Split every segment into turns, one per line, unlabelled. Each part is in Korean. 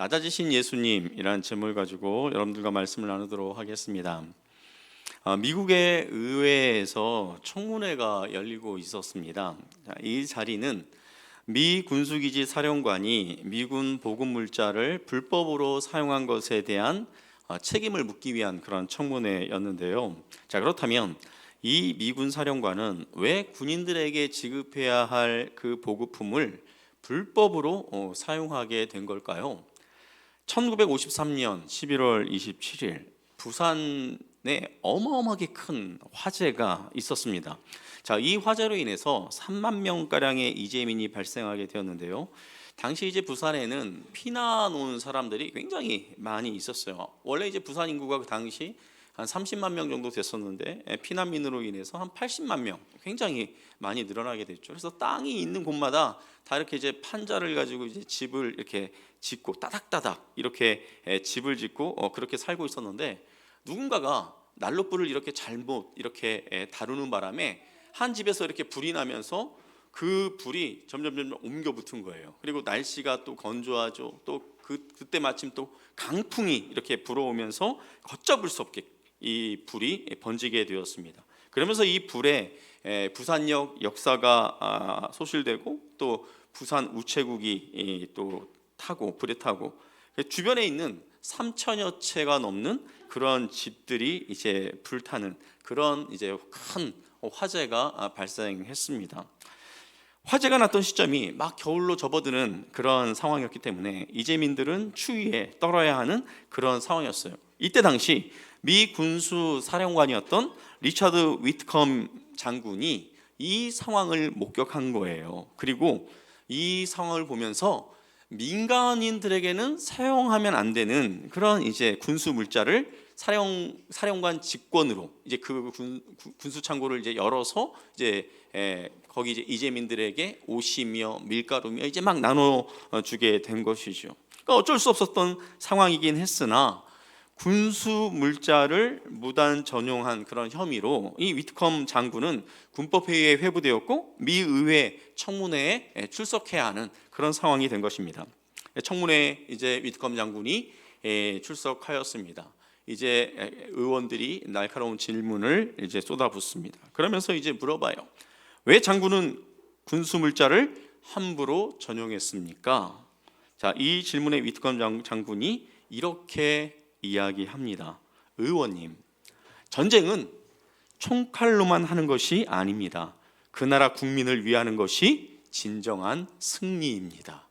낮아지신 예수님이라는 제목을 가지고 여러분들과 말씀을 나누도록 하겠습니다. 아, 미국의 의회에서 청문회가 열리고 있었습니다. 자, 이 자리는 미 군수기지 사령관이 미군 보급 물자를 불법으로 사용한 것에 대한 아, 책임을 묻기 위한 그런 청문회였는데요. 자 그렇다면 이 미군 사령관은 왜 군인들에게 지급해야 할 그 보급품을 불법으로 어, 사용하게 된 걸까요? 1953년 11월 27일 부산에 어마어마하게 큰 화재가 있었습니다. 자, 이 화재로 인해서 3만 명 가량의 이재민이 발생하게 되었는데요. 당시 이제 부산에는 피난 온 사람들이 굉장히 많이 있었어요. 원래 이제 부산 인구가 그 당시 한 30만 명 정도 됐었는데 예, 피난민으로 인해서 한 80만 명 굉장히 많이 늘어나게 됐죠. 그래서 땅이 있는 곳마다 다 이렇게 이제 판자를 가지고 이제 집을 이렇게 짓고 따닥따닥 이렇게 예, 집을 짓고 어, 그렇게 살고 있었는데 누군가가 난로 불을 이렇게 잘못 이렇게 예, 다루는 바람에 한 집에서 이렇게 불이 나면서 그 불이 점점 점점 옮겨 붙은 거예요. 그리고 날씨가 또 건조하죠. 또 그 그때 마침 또 강풍이 이렇게 불어오면서 걷잡을 수 없게 이 불이 번지게 되었습니다. 그러면서 이 불에 에, 부산역 역사가 아, 소실되고 또 부산 우체국이 이, 또 타고 불에 타고 그 주변에 있는 3천여 채가 넘는 그런 집들이 이제 불타는 그런 이제 큰 화재가 아, 발생했습니다. 화재가 났던 시점이 막 겨울로 접어드는 그런 상황이었기 때문에 이재민들은 추위에 떨어야 하는 그런 상황이었어요. 이때 당시 미 군수 사령관이었던 리차드 위트컴 장군이 이 상황을 목격한 거예요. 그리고 이 상황을 보면서 민간인들에게는 사용하면 안 되는 그런 이제 군수 물자를 사령 사령관 직권으로 이제 그 군, 군수 창고를 이제 열어서 이제 에, 거기 이제 이재민들에게 옷이며 밀가루며 이제 막 나눠 주게 된 것이죠. 그러니까 어쩔 수 없었던 상황이긴 했으나 군수 물자를 무단 전용한 그런 혐의로 이 위트컴 장군은 군법 회의에 회부되었고 미 의회 청문회에 출석해야 하는 그런 상황이 된 것입니다. 청문회에 이제 위트컴 장군이 에, 출석하였습니다. 이제 의원들이 날카로운 질문을 이제 쏟아붓습니다. 그러면서 이제 물어봐요. 왜 장군은 군수 물자를 함부로 전용했습니까? 자, 이 질문에 위트컴 장- 장군이 이렇게 이야기합니다. 의원님, 전쟁은 총칼로만 하는 것이 아닙니다. 그 나라 국민을 위하는 것이 진정한 승리입니다.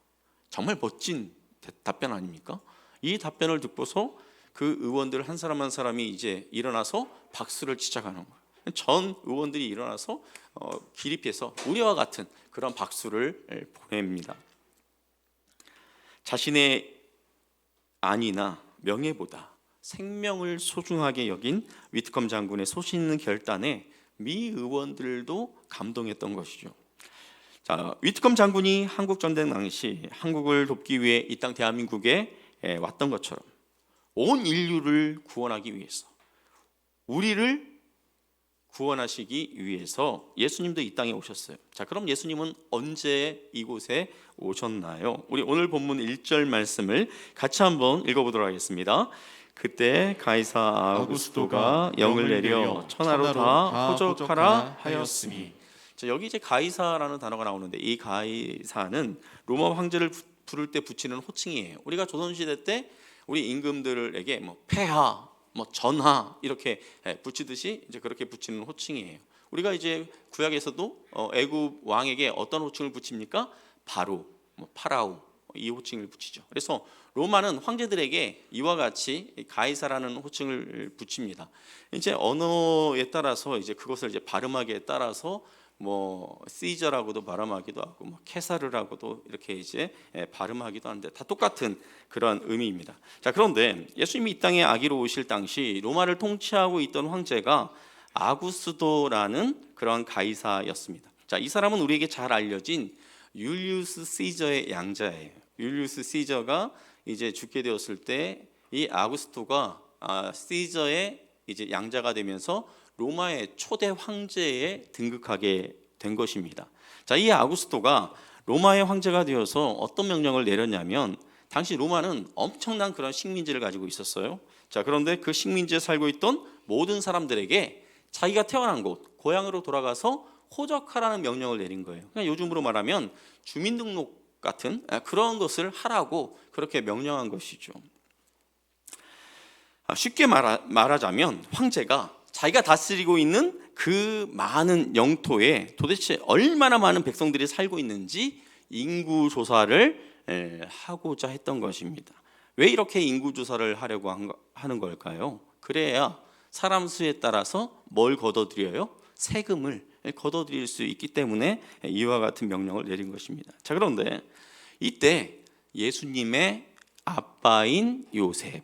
정말 멋진 대- 답변 아닙니까? 이 답변을 듣고서 그 의원들 한 사람 한 사람이 이제 일어나서 박수를 시작하는 거예요. 전 의원들이 일어나서 어, 기립해서 우리와 같은 그런 박수를 에, 보냅니다. 자신의 안위나 명예보다 생명을 소중하게 여긴 위트컴 장군의 소신 결단에 미 의원들도 감동했던 것이죠. 자, 위트컴 장군이 한국 전쟁 당시 한국을 돕기 위해 이 땅 대한민국에 에, 왔던 것처럼 온 인류를 구원하기 위해서 우리를 구원하시기 위해서 예수님도 이 땅에 오셨어요. 자, 그럼 예수님은 언제 이곳에 오셨나요? 우리 오늘 본문 1절 말씀을 같이 한번 읽어보도록 하겠습니다. 그때 가이사 아구스토가 영을 내려 천하로 다 호적하라 하였으니 자, 여기 이제 가이사라는 단어가 나오는데 이 가이사는 로마 황제를 부- 부를 때 붙이는 호칭이에요. 우리가 조선 시대 때 우리 임금들에게 뭐 폐하, 뭐 전하 이렇게 예, 붙이듯이 이제 그렇게 붙이는 호칭이에요. 우리가 이제 구약에서도 어, 애굽 왕에게 어떤 호칭을 붙입니까? 바로, 뭐 파라오 이 호칭을 붙이죠. 그래서 로마는 황제들에게 이와 같이 가이사라는 호칭을 붙입니다. 이제 언어에 따라서 이제 그것을 이제 발음하기에 따라서 뭐 시저라고도 발음하기도 하고 뭐 케사르라고도 이렇게 이제 예, 발음하기도 하는데 다 똑같은 그런 의미입니다. 자 그런데 예수님이 이 땅에 아기로 오실 당시 로마를 통치하고 있던 황제가 아구스도라는 그런 가이사였습니다. 자 이 사람은 우리에게 잘 알려진 율리우스 시저의 양자예요. 율리우스 시저가 이제 죽게 되었을 때 이 아구스토가 아, 시저의 이제 양자가 되면서 로마의 초대 황제에 등극하게 된 것입니다. 자, 이 아구스토가 로마의 황제가 되어서 어떤 명령을 내렸냐면 당시 로마는 엄청난 그런 식민지를 가지고 있었어요. 자, 그런데 그 식민지에 살고 있던 모든 사람들에게 자기가 태어난 곳, 고향으로 돌아가서 호적하라는 명령을 내린 거예요. 그냥 요즘으로 말하면 주민등록 같은 아, 그런 것을 하라고 그렇게 명령한 것이죠. 아, 쉽게 말하, 말하 자면 황제가 자기가 다스리고 있는 그 많은 영토에 도대체 얼마나 많은 백성들이 살고 있는지 인구 조사를 에, 하고자 했던 것입니다. 왜 이렇게 인구 조사를 하려고 하는 걸까요? 그래야 사람 수에 따라서 뭘 걷어들여요? 세금을 걷어들일 수 있기 때문에 이와 같은 명령을 내린 것입니다. 자 그런데 이때 예수님의 아빠인 요셉,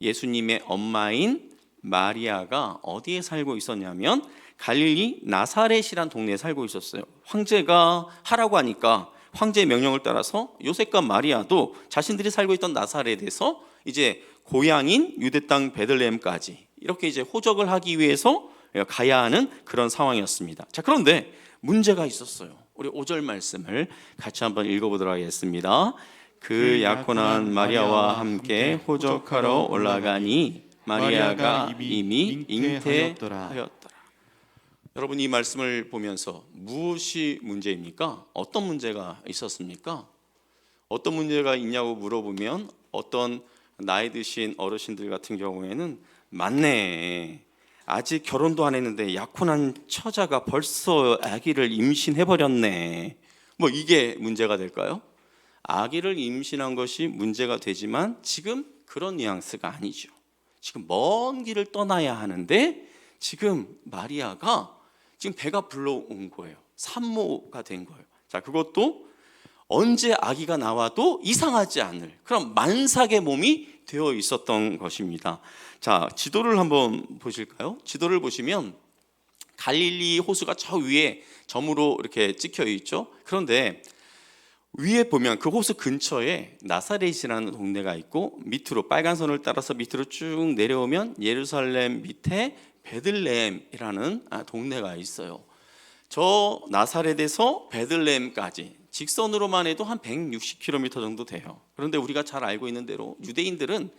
예수님의 엄마인 마리아가 어디에 살고 있었냐면 갈릴리 나사렛이란 동네에 살고 있었어요. 황제가 하라고 하니까 황제의 명령을 따라서 요셉과 마리아도 자신들이 살고 있던 나사렛에서 이제 고향인 유대 땅 베들레헴까지 이렇게 이제 호적을 하기 위해서 가야 하는 그런 상황이었습니다. 자, 그런데 문제가 있었어요. 우리 5절 말씀을 같이 한번 읽어보도록 하겠습니다. 그 약혼한 마리아와 함께 호적하러 올라가니 마리아가 이미 잉태하였더라. 여러분 이 말씀을 보면서 무엇이 문제입니까? 어떤 문제가 있었습니까? 어떤 문제가 있냐고 물어보면 어떤 나이 드신 어르신들 같은 경우에는 맞네. 아직 결혼도 안 했는데 약혼한 처자가 벌써 아기를 임신해 버렸네. 뭐 이게 문제가 될까요? 아기를 임신한 것이 문제가 되지만 지금 그런 뉘앙스가 아니죠. 지금 먼 길을 떠나야 하는데 지금 마리아가 지금 배가 불러온 거예요. 산모가 된 거예요. 자, 그것도 언제 아기가 나와도 이상하지 않을 그런 만삭의 몸이 되어 있었던 것입니다. 자, 지도를 한번 보실까요? 지도를 보시면 갈릴리 호수가 저 위에 점으로 이렇게 찍혀 있죠. 그런데 위에 보면 그 호수 근처에 나사렛이라는 동네가 있고 밑으로 빨간 선을 따라서 밑으로 쭉 내려오면 예루살렘 밑에 베들레헴이라는 아, 동네가 있어요. 저 나사렛에서 베들레헴까지 직선으로만 해도 한 160km 정도 돼요. 그런데 우리가 잘 알고 있는 대로 유대인들은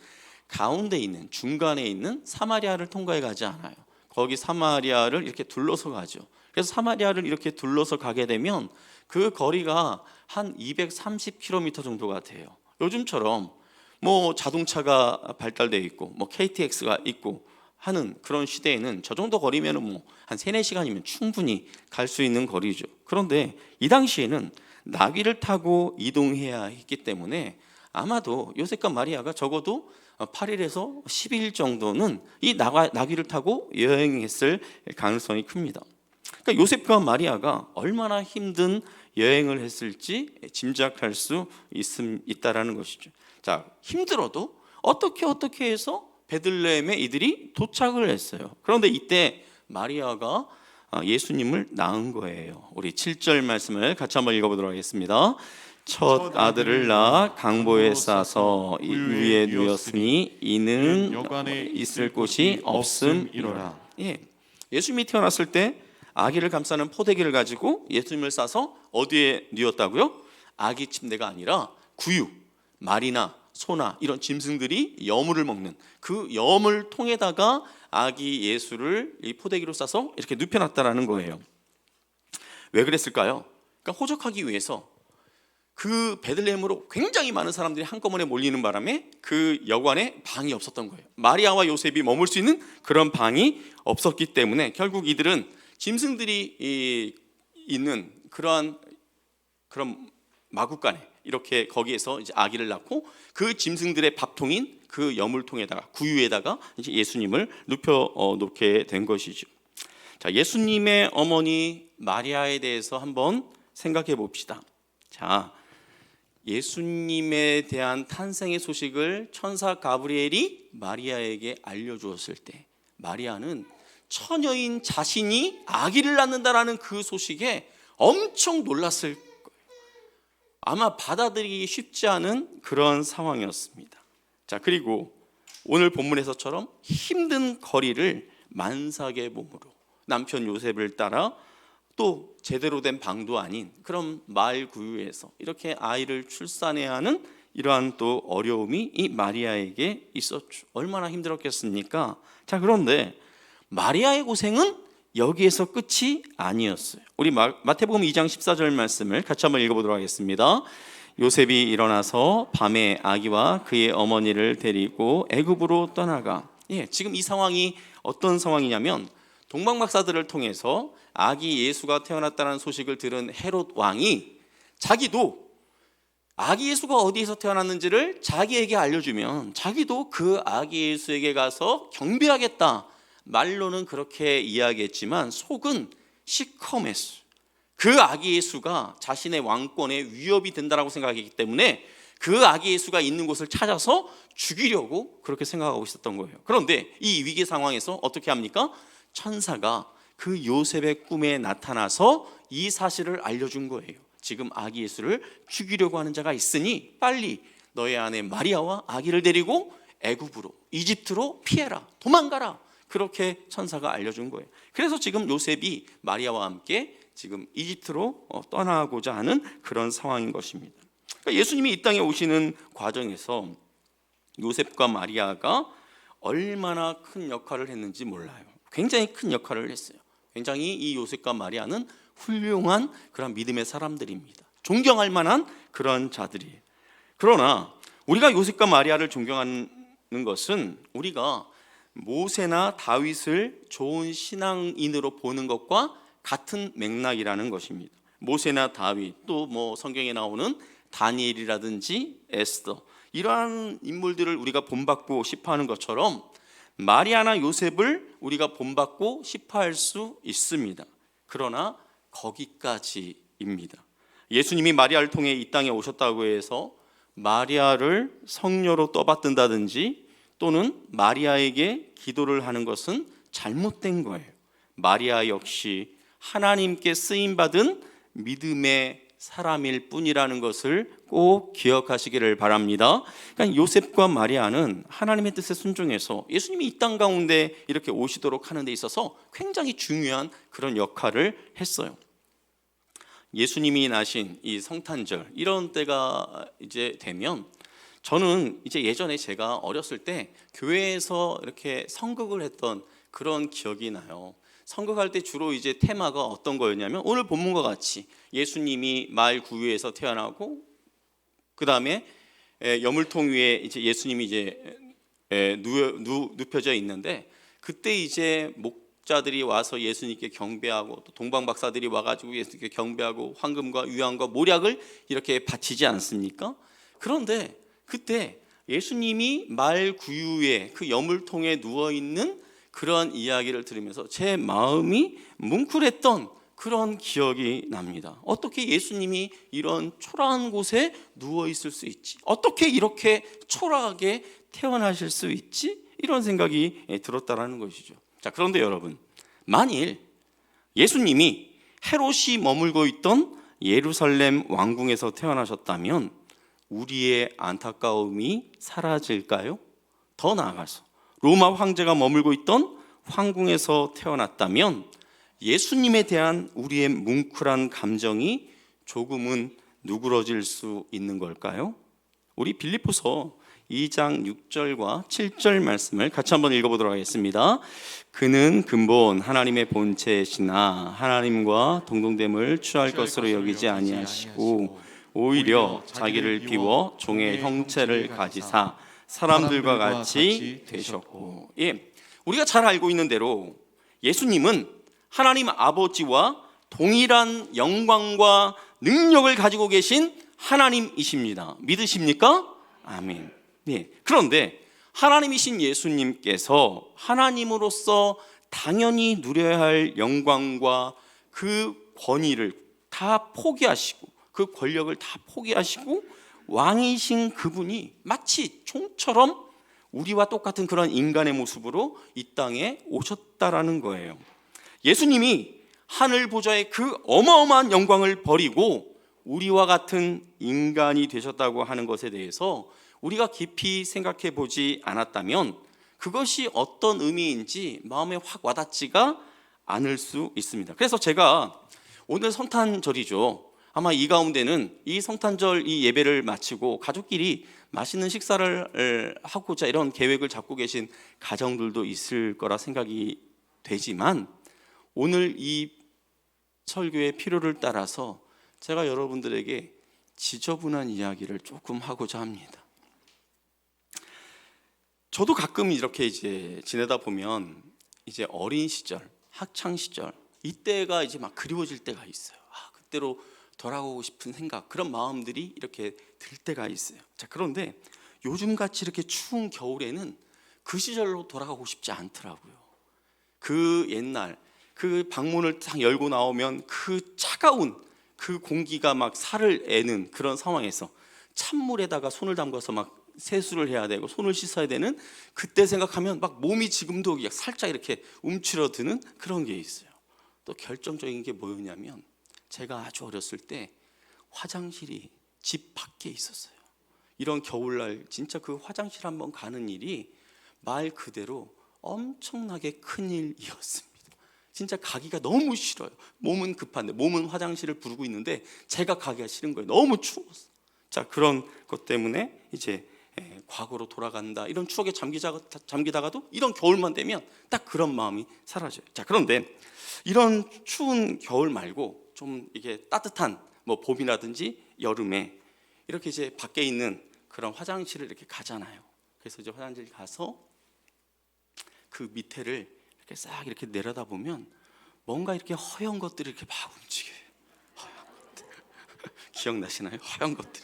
가운데 있는 중간에 있는 사마리아를 통과해 가지 않아요. 거기 사마리아를 이렇게 둘러서 가죠. 그래서 사마리아를 이렇게 둘러서 가게 되면 그 거리가 한 230km 정도가 돼요. 요즘처럼 뭐 자동차가 발달돼 있고 뭐 KTX가 있고 하는 그런 시대에는 저 정도 거리면은 뭐한 3, 4시간이면 충분히 갈 수 있는 거리죠. 그런데 이 당시에는 나귀를 타고 이동해야 했기 때문에 아마도 요셉과 마리아가 적어도 8일에서 10일 정도는 이 나귀를 타고 여행했을 가능성이 큽니다. 그러니까 요셉과 마리아가 얼마나 힘든 여행을 했을지 짐작할 수 있음, 있다라는 것이죠. 자, 힘들어도 어떻게 어떻게 해서 베들레헴에 이들이 도착을 했어요. 그런데 이때 마리아가 아, 예수님을 낳은 거예요. 우리 7절 말씀을 같이 한번 읽어보도록 하겠습니다. 첫 아들을 낳아 강보에 싸서 이 위에 누였으니 이는
여관에
있을 곳이 없음이로라. 예, 예수님이 태어났을 때 아기를 감싸는 포대기를 가지고 예수님을 싸서 어디에 누웠다고요? 아기 침대가 아니라 구유, 말이나 소나 이런 짐승들이 여물을 먹는 그 여물 통에다가 아기 예수를 이 포대기로 싸서 이렇게 눕혀놨다라는 거예요. 왜 그랬을까요? 그러니까 호적하기 위해서 그 베들레헴으로 굉장히 많은 사람들이 한꺼번에 몰리는 바람에 그 여관에 방이 없었던 거예요. 마리아와 요셉이 머물 수 있는 그런 방이 없었기 때문에 결국 이들은 짐승들이 이- 있는 그러한 그런 마구간에 이렇게 거기에서 이제 아기를 낳고 그 짐승들의 밥통인 그 여물통에다가 구유에다가 이제 예수님을 눕혀 어, 놓게 된 것이죠. 자, 예수님의 어머니 마리아에 대해서 한번 생각해 봅시다. 자, 예수님에 대한 탄생의 소식을 천사 가브리엘이 마리아에게 알려주었을 때 마리아는 처녀인 자신이 아기를 낳는다라는 그 소식에 엄청 놀랐을. 아마 받아들이기 쉽지 않은 그런 상황이었습니다. 자, 그리고 오늘 본문에서처럼 힘든 거리를 만삭의 몸으로 남편 요셉을 따라 또 제대로 된 방도 아닌 그런 마을 구유에서 이렇게 아이를 출산해야 하는 이러한 또 어려움이 이 마리아에게 있었죠. 얼마나 힘들었겠습니까? 자, 그런데 마리아의 고생은 여기에서 끝이 아니었어요. 우리 마, 마태복음 2장 14절 말씀을 같이 한번 읽어보도록 하겠습니다. 요셉이 일어나서 밤에 아기와 그의 어머니를 데리고 애굽으로 떠나가. 예, 지금 이 상황이 어떤 상황이냐면 동방 박사들을 통해서 아기 예수가 태어났다는 소식을 들은 헤롯 왕이 자기도 아기 예수가 어디에서 태어났는지를 자기에게 알려주면 자기도 그 아기 예수에게 가서 경배하겠다. 말로는 그렇게 이야기했지만 속은 시커맸어. 그 아기 예수가 자신의 왕권에 위협이 된다라고 생각했기 때문에 그 아기 예수가 있는 곳을 찾아서 죽이려고 그렇게 생각하고 있었던 거예요. 그런데 이 위기 상황에서 어떻게 합니까? 천사가 그 요셉의 꿈에 나타나서 이 사실을 알려준 거예요. 지금 아기 예수를 죽이려고 하는 자가 있으니 빨리 너의 아내 마리아와 아기를 데리고 애굽으로 이집트로 피해라 도망가라 그렇게 천사가 알려준 거예요. 그래서 지금 요셉이 마리아와 함께 지금 이집트로 어, 떠나고자 하는 그런 상황인 것입니다. 그러니까 예수님이 이 땅에 오시는 과정에서 요셉과 마리아가 얼마나 큰 역할을 했는지 몰라요. 굉장히 큰 역할을 했어요. 굉장히 이 요셉과 마리아는 훌륭한 그런 믿음의 사람들입니다. 존경할 만한 그런 자들이에요. 그러나 우리가 요셉과 마리아를 존경하는 것은 우리가 모세나 다윗을 좋은 신앙인으로 보는 것과 같은 맥락이라는 것입니다. 모세나 다윗 또 뭐 성경에 나오는 다니엘이라든지 에스더 이러한 인물들을 우리가 본받고 싶어하는 것처럼 마리아나 요셉을 우리가 본받고 싶어할 수 있습니다. 그러나 거기까지입니다. 예수님이 마리아를 통해 이 땅에 오셨다고 해서 마리아를 성녀로 떠받든다든지 또는 마리아에게 기도를 하는 것은 잘못된 거예요. 마리아 역시 하나님께 쓰임 받은 믿음의 사람일 뿐이라는 것을 꼭 기억하시기를 바랍니다. 그러니까 요셉과 마리아는 하나님의 뜻에 순종해서 예수님이 이 땅 가운데 이렇게 오시도록 하는 데 있어서 굉장히 중요한 그런 역할을 했어요. 예수님이 나신 이 성탄절 이런 때가 이제 되면 저는 이제 예전에 제가 어렸을 때 교회에서 이렇게 성극을 했던 그런 기억이 나요. 성극할 때 주로 이제 테마가 어떤 거였냐면 오늘 본문과 같이 예수님이 말 구유에서 태어나고 그 다음에 여물통 위에 이제 예수님이 이제 누, 누, 눕혀져 있는데 그때 이제 목자들이 와서 예수님께 경배하고 또 동방 박사들이 와가지고 예수님께 경배하고 황금과 유황과 모략을 이렇게 바치지 않습니까? 그런데 그때 예수님이 말 구유에 그 여물통에 누워 있는 그러한 이야기를 들으면서 제 마음이 뭉클했던 그런 기억이 납니다. 어떻게 예수님이 이런 초라한 곳에 누워 있을 수 있지? 어떻게 이렇게 초라하게 태어나실 수 있지? 이런 생각이 들었다라는 것이죠. 자, 그런데 여러분, 만일 예수님이 헤롯이 머물고 있던 예루살렘 왕궁에서 태어나셨다면 우리의 안타까움이 사라질까요? 더 나아가서 로마 황제가 머물고 있던 황궁에서 태어났다면 예수님에 대한 우리의 뭉클한 감정이 조금은 누그러질 수 있는 걸까요? 우리 빌립보서 2장 6절과 7절 말씀을 같이 한번 읽어보도록 하겠습니다. 그는 근본 하나님의 본체시나 하나님과 동동됨을 취할 것으로 여기지 아니하시고 오히려 자기를 비워 종의 형체를 가지사 사람들과 같이 되셨고 예 우리가 잘 알고 있는 대로 예수님은 하나님 아버지와 동일한 영광과 능력을 가지고 계신 하나님이십니다. 믿으십니까? 아멘. 네. 그런데 하나님이신 예수님께서 하나님으로서 당연히 누려야 할 영광과 그 권위를 다 포기하시고 그 권력을 다 포기하시고 왕이신 그분이 마치 총처럼 우리와 똑같은 그런 인간의 모습으로 이 땅에 오셨다라는 거예요. 예수님이 하늘 보좌의 그 어마어마한 영광을 버리고 우리와 같은 인간이 되셨다고 하는 것에 대해서 우리가 깊이 생각해 보지 않았다면 그것이 어떤 의미인지 마음에 확 와닿지가 않을 수 있습니다. 그래서 제가 오늘 성탄절이죠. 아마 이 가운데는 이 성탄절 이 예배를 마치고 가족끼리 맛있는 식사를 하고자 이런 계획을 잡고 계신 가정들도 있을 거라 생각이 되지만 오늘 이 설교의 필요를 따라서 제가 여러분들에게 지저분한 이야기를 조금 하고자 합니다. 저도 가끔 이렇게 이제 지내다 보면 이제 어린 시절, 학창 시절 이때가 이제 막 그리워질 때가 있어요. 아, 그때로 돌아가고 싶은 생각, 그런 마음들이 이렇게 들 때가 있어요. 자, 그런데 요즘 같이 이렇게 추운 겨울에는 그 시절로 돌아가고 싶지 않더라고요. 그 옛날 그 방문을 딱 열고 나오면 그 차가운 그 공기가 막 살을 애는 그런 상황에서 찬물에다가 손을 담가서 막 세수를 해야 되고 손을 씻어야 되는 그때 생각하면 막 몸이 지금도 살짝 이렇게 움츠러드는 그런 게 있어요. 또 결정적인 게 뭐였냐면 제가 아주 어렸을 때 화장실이 집 밖에 있었어요. 이런 겨울날 진짜 그 화장실 한번 가는 일이 말 그대로 엄청나게 큰 일이었습니다. 진짜 가기가 너무 싫어요. 몸은 급한데 몸은 화장실을 부르고 있는데 제가 가기가 싫은 거예요. 너무 추웠어. 자 그런 것 때문에 이제 예, 과거로 돌아간다 이런 추억에 잠기자, 잠기다가도 이런 겨울만 되면 딱 그런 마음이 사라져요. 자 그런데 이런 추운 겨울 말고 좀 이게 따뜻한 뭐 봄이라든지 여름에 이렇게 이제 밖에 있는 그런 화장실을 이렇게 가잖아요. 그래서 이제 화장실 가서 그 밑에를 이렇게 싹 이렇게 내려다 보면 뭔가 이렇게 허연 것들이 이렇게 막 움직여요. 허연 것들. 기억나시나요? 허연 것들.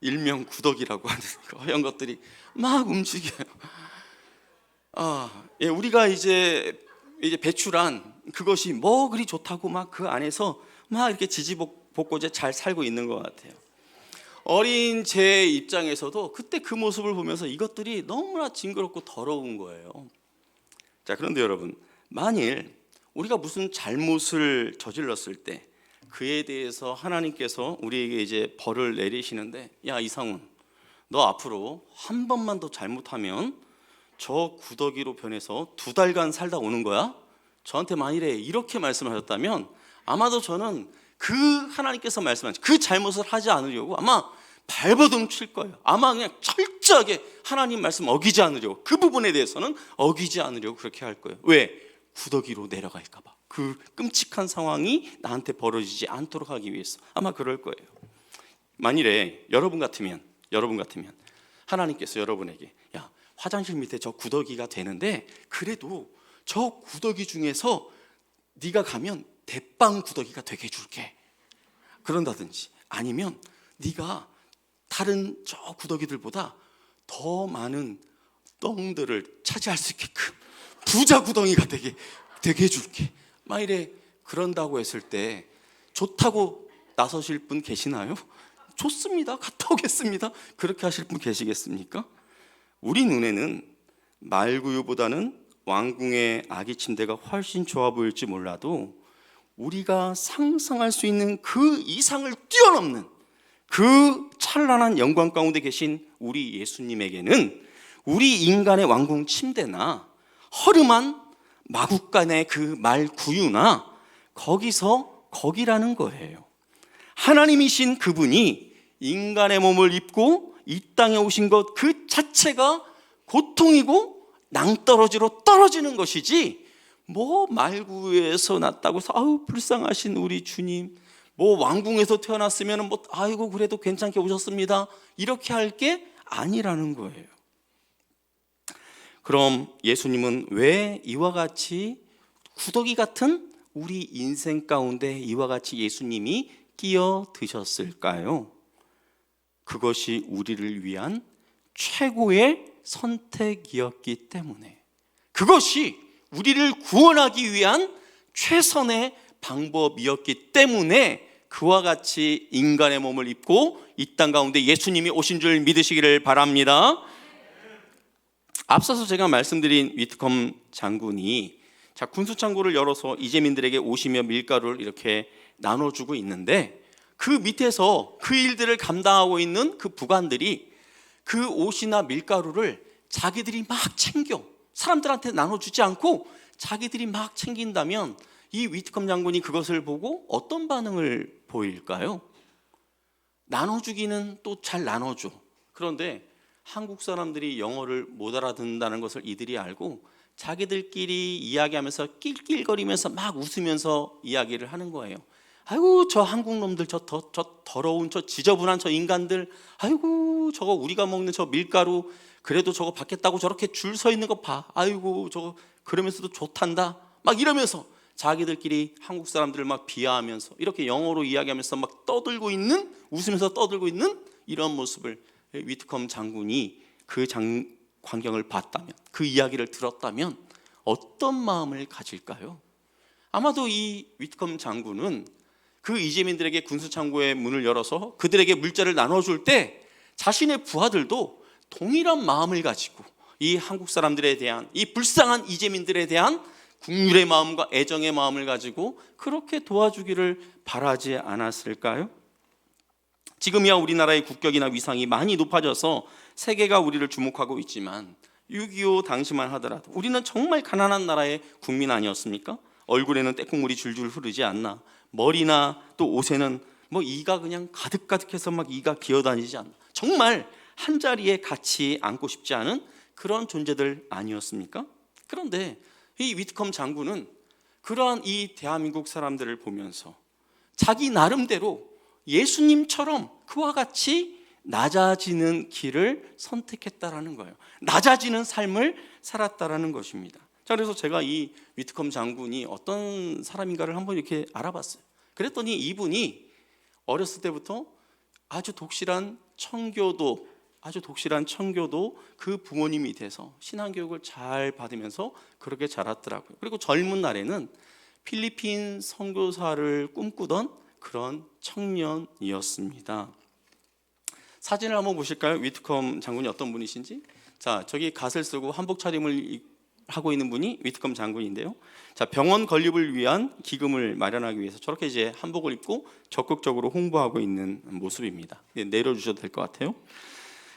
일명 구덕이라고 하는 그 허연 것들이 막 움직여요. 아, 예, 우리가 이제 이제 배출한 그것이 뭐 그리 좋다고 막 그 안에서 막 이렇게 지지볶고 이제 잘 살고 있는 것 같아요. 어린 제 입장에서도 그때 그 모습을 보면서 이것들이 너무나 징그럽고 더러운 거예요. 자, 그런데 여러분, 만일 우리가 무슨 잘못을 저질렀을 때 그에 대해서 하나님께서 우리에게 이제 벌을 내리시는데 야, 이상훈, 너 앞으로 한 번만 더 잘못하면 저 구더기로 변해서 두 달간 살다 오는 거야? 저한테 만일에 이렇게 말씀하셨다면 아마도 저는 그 하나님께서 말씀하신 그 잘못을 하지 않으려고 아마 발버둥 칠 거예요. 아마 그냥 철저하게 하나님 말씀 어기지 않으려고 그 부분에 대해서는 어기지 않으려고 그렇게 할 거예요. 왜? 구더기로 내려갈까 봐. 그 끔찍한 상황이 나한테 벌어지지 않도록 하기 위해서 아마 그럴 거예요. 만일에 여러분 같으면 여러분 같으면 하나님께서 여러분에게 야 화장실 밑에 저 구더기가 되는데 그래도 저 구더기 중에서 네가 가면 대빵 구더기가 되게 해줄게. 그런다든지 아니면 네가 다른 저 구더기들보다 더 많은 똥들을 차지할 수 있게끔 부자 구덩이가 되게 되게 해줄게. 막 이래 그런다고 했을 때 좋다고 나서실 분 계시나요? 좋습니다. 갔다 오겠습니다. 그렇게 하실 분 계시겠습니까? 우리 눈에는 말구유보다는 왕궁의 아기 침대가 훨씬 좋아 보일지 몰라도 우리가 상상할 수 있는 그 이상을 뛰어넘는 그 찬란한 영광 가운데 계신 우리 예수님에게는 우리 인간의 왕궁 침대나 허름한 마국간의 그 말 구유나 거기서 거기라는 거예요. 하나님이신 그분이 인간의 몸을 입고 이 땅에 오신 것 그 자체가 고통이고 낭떠러지로 떨어지는 것이지 뭐 말구에서 났다고 해서 아우 불쌍하신 우리 주님 뭐 왕궁에서 태어났으면 뭐 아이고 그래도 괜찮게 오셨습니다 이렇게 할 게 아니라는 거예요. 그럼 예수님은 왜 이와 같이 구더기 같은 우리 인생 가운데 이와 같이 예수님이 끼어 드셨을까요? 그것이 우리를 위한 최고의 선택이었기 때문에 그것이 우리를 구원하기 위한 최선의 방법이었기 때문에 그와 같이 인간의 몸을 입고 이 땅 가운데 예수님이 오신 줄 믿으시기를 바랍니다. 앞서서 제가 말씀드린 위트컴 장군이 자 군수 창고를 열어서 이재민들에게 오시며 밀가루를 이렇게 나눠주고 있는데 그 밑에서 그 일들을 감당하고 있는 그 부관들이 그 옷이나 밀가루를 자기들이 막 챙겨 사람들한테 나눠주지 않고 자기들이 막 챙긴다면 이 위트컴 장군이 그것을 보고 어떤 반응을 보일까요? 나눠주기는 또 잘 나눠줘. 그런데 한국 사람들이 영어를 못 알아듣는다는 것을 이들이 알고 자기들끼리 이야기하면서 낄낄거리면서 막 웃으면서 이야기를 하는 거예요. 아이고 저 한국 놈들 저, 더, 저 더러운 저 지저분한 저 인간들 아이고 저거 우리가 먹는 저 밀가루 그래도 저거 받겠다고 저렇게 줄 서 있는 거 봐. 아이고 저거 그러면서도 좋단다. 막 이러면서 자기들끼리 한국 사람들을 막 비하하면서 이렇게 영어로 이야기하면서 막 떠들고 있는 웃으면서 떠들고 있는 이런 모습을 위트컴 장군이 그 장, 광경을 봤다면 그 이야기를 들었다면 어떤 마음을 가질까요? 아마도 이 위트컴 장군은 그 이재민들에게 군수 창고의 문을 열어서 그들에게 물자를 나눠줄 때 자신의 부하들도 동일한 마음을 가지고 이 한국 사람들에 대한 이 불쌍한 이재민들에 대한 국률의 마음과 애정의 마음을 가지고 그렇게 도와주기를 바라지 않았을까요? 지금이야 우리나라의 국격이나 위상이 많이 높아져서 세계가 우리를 주목하고 있지만 6.25 당시만 하더라도 우리는 정말 가난한 나라의 국민 아니었습니까? 얼굴에는 떼국물이 줄줄 흐르지 않나 머리나 또 옷에는 뭐 이가 그냥 가득가득해서 막 이가 기어다니지 않나 정말 한 자리에 같이 앉고 싶지 않은 그런 존재들 아니었습니까? 그런데 이 위트컴 장군은 그러한 이 대한민국 사람들을 보면서 자기 나름대로 예수님처럼 그와 같이 낮아지는 길을 선택했다라는 거예요. 낮아지는 삶을 살았다라는 것입니다. 자, 그래서 제가 이 위트컴 장군이 어떤 사람인가를 한번 이렇게 알아봤어요. 그랬더니 이분이 어렸을 때부터 아주 독실한 청교도, 아주 독실한 청교도 그 부모님이 돼서 신앙교육을 잘 받으면서 그렇게 자랐더라고요. 그리고 젊은 날에는 필리핀 선교사를 꿈꾸던 그런 청년이었습니다. 사진을 한번 보실까요? 위트컴 장군이 어떤 분이신지. 자, 저기 갓을 쓰고 한복 차림을 하고 있는 분이 위트컴 장군인데요. 자, 병원 건립을 위한 기금을 마련하기 위해서 저렇게 이제 한복을 입고 적극적으로 홍보하고 있는 모습입니다. 네, 내려주셔도 될 것 같아요.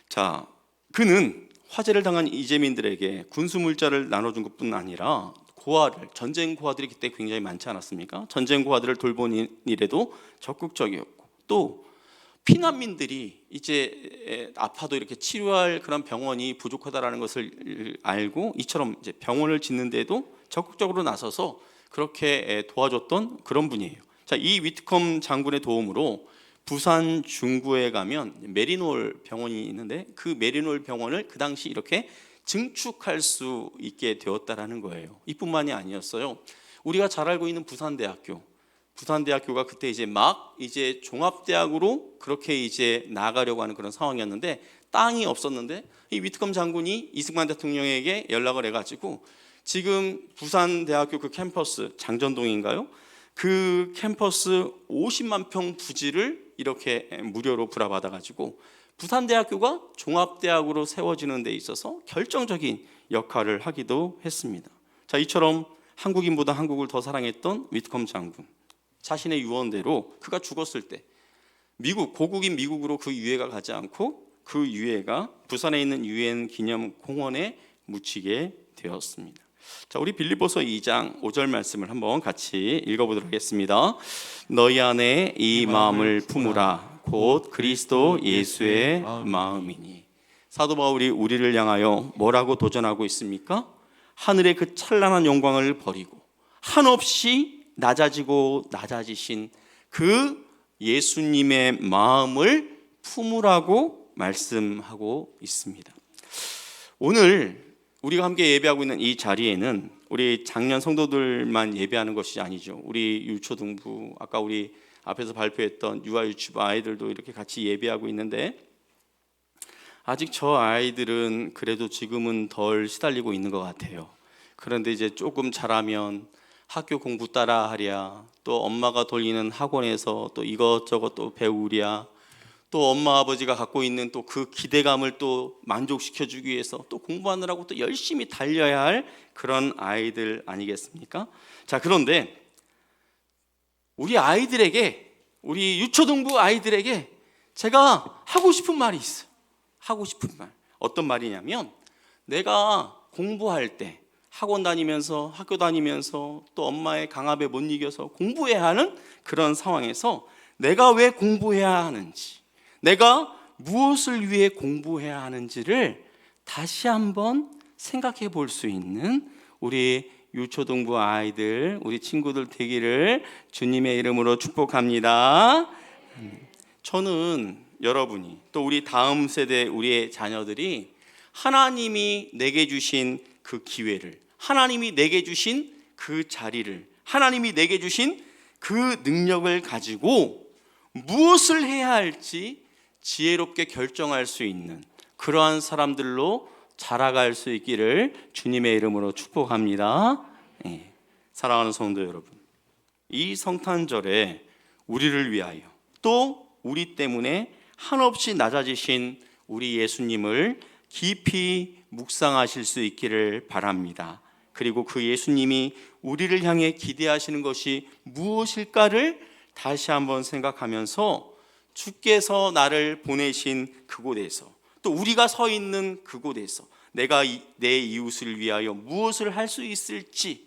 자, 그는 화재를 당한 이재민들에게 군수 물자를 나눠준 것뿐 아니라 고아를 전쟁 고아들이 그때 굉장히 많지 않았습니까? 전쟁 고아들을 돌보는 일에도 적극적이었고 또 피난민들이 이제 아파도 이렇게 치료할 그런 병원이 부족하다라는 것을 알고 이처럼 이제 병원을 짓는데도 적극적으로 나서서 그렇게 도와줬던 그런 분이에요. 자, 이 위트컴 장군의 도움으로 부산 중구에 가면 메리놀 병원이 있는데 그 메리놀 병원을 그 당시 이렇게 증축할 수 있게 되었다라는 거예요. 이뿐만이 아니었어요. 우리가 잘 알고 있는 부산대학교, 부산대학교가 그때 이제 막 이제 종합대학으로 그렇게 이제 나가려고 하는 그런 상황이었는데 땅이 없었는데 이 위트컴 장군이 이승만 대통령에게 연락을 해가지고 지금 부산대학교 그 캠퍼스 장전동인가요? 그 캠퍼스 50만 평 부지를 이렇게 무료로 불화받아가지고 부산대학교가 종합대학으로 세워지는 데 있어서 결정적인 역할을 하기도 했습니다. 자, 이처럼 한국인보다 한국을 더 사랑했던 위트컴 장군. 자신의 유언대로 그가 죽었을 때 미국 고국인 미국으로 그 유해가 가지 않고 그 유해가 부산에 있는 유엔 기념 공원에 묻히게 되었습니다. 자, 우리 빌리보서 2장 5절 말씀을 한번 같이 읽어 보도록 하겠습니다. 너희 안에 이 마음을 품으라 곧 그리스도 예수의 마음이니. 사도 바울이 우리를 향하여 뭐라고 도전하고 있습니까? 하늘의 그 찬란한 영광을 버리고 한없이 낮아지고 낮아지신 그 예수님의 마음을 품으라고 말씀하고 있습니다. 오늘 우리가 함께 예배하고 있는 이 자리에는 우리 작년 성도들만 예배하는 것이 아니죠. 우리 유초등부 아까 우리 앞에서 발표했던 유아 유치부 아이들도 이렇게 같이 예배하고 있는데 아직 저 아이들은 그래도 지금은 덜 시달리고 있는 것 같아요. 그런데 이제 조금 자라면 학교 공부 따라 하랴 또 엄마가 돌리는 학원에서 또 이것저것 또 배우랴 또 엄마 아버지가 갖고 있는 또 그 기대감을 또 만족시켜 주기 위해서 또 공부하느라고 또 열심히 달려야 할 그런 아이들 아니겠습니까? 자, 그런데 우리 아이들에게 우리 유초등부 아이들에게 제가 하고 싶은 말이 있어요. 하고 싶은 말. 어떤 말이냐면 내가 공부할 때 학원 다니면서 학교 다니면서 또 엄마의 강압에 못 이겨서 공부해야 하는 그런 상황에서 내가 왜 공부해야 하는지, 내가 무엇을 위해 공부해야 하는지를 다시 한번 생각해 볼 수 있는 우리 유초등부 아이들, 우리 친구들 되기를 주님의 이름으로 축복합니다. 저는 여러분이 또 우리 다음 세대 우리의 자녀들이 하나님이 내게 주신 그 기회를 하나님이 내게 주신 그 자리를 하나님이 내게 주신 그 능력을 가지고 무엇을 해야 할지 지혜롭게 결정할 수 있는 그러한 사람들로 자라갈 수 있기를 주님의 이름으로 축복합니다. 예. 사랑하는 성도 여러분, 이 성탄절에 우리를 위하여 또 우리 때문에 한없이 낮아지신 우리 예수님을 깊이 묵상하실 수 있기를 바랍니다. 그리고 그 예수님이 우리를 향해 기대하시는 것이 무엇일까를 다시 한번 생각하면서 주께서 나를 보내신 그곳에서 또 우리가 서 있는 그곳에서 내가 이- 내 이웃을 위하여 무엇을 할 수 있을지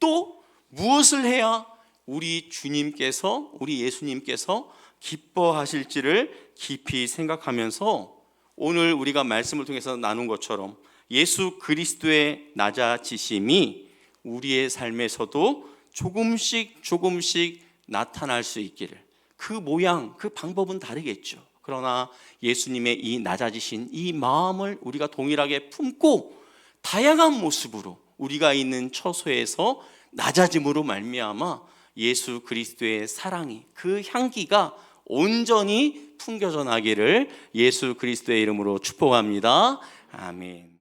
또 무엇을 해야 우리 주님께서 우리 예수님께서 기뻐하실지를 깊이 생각하면서 오늘 우리가 말씀을 통해서 나눈 것처럼 예수 그리스도의 낮아지심이 우리의 삶에서도 조금씩 조금씩 나타날 수 있기를 그 모양 그 방법은 다르겠죠. 그러나 예수님의 이 낮아지신 이 마음을 우리가 동일하게 품고 다양한 모습으로 우리가 있는 처소에서 낮아짐으로 말미암아 예수 그리스도의 사랑이 그 향기가 온전히 풍겨져 나기를 예수 그리스도의 이름으로 축복합니다. 아멘.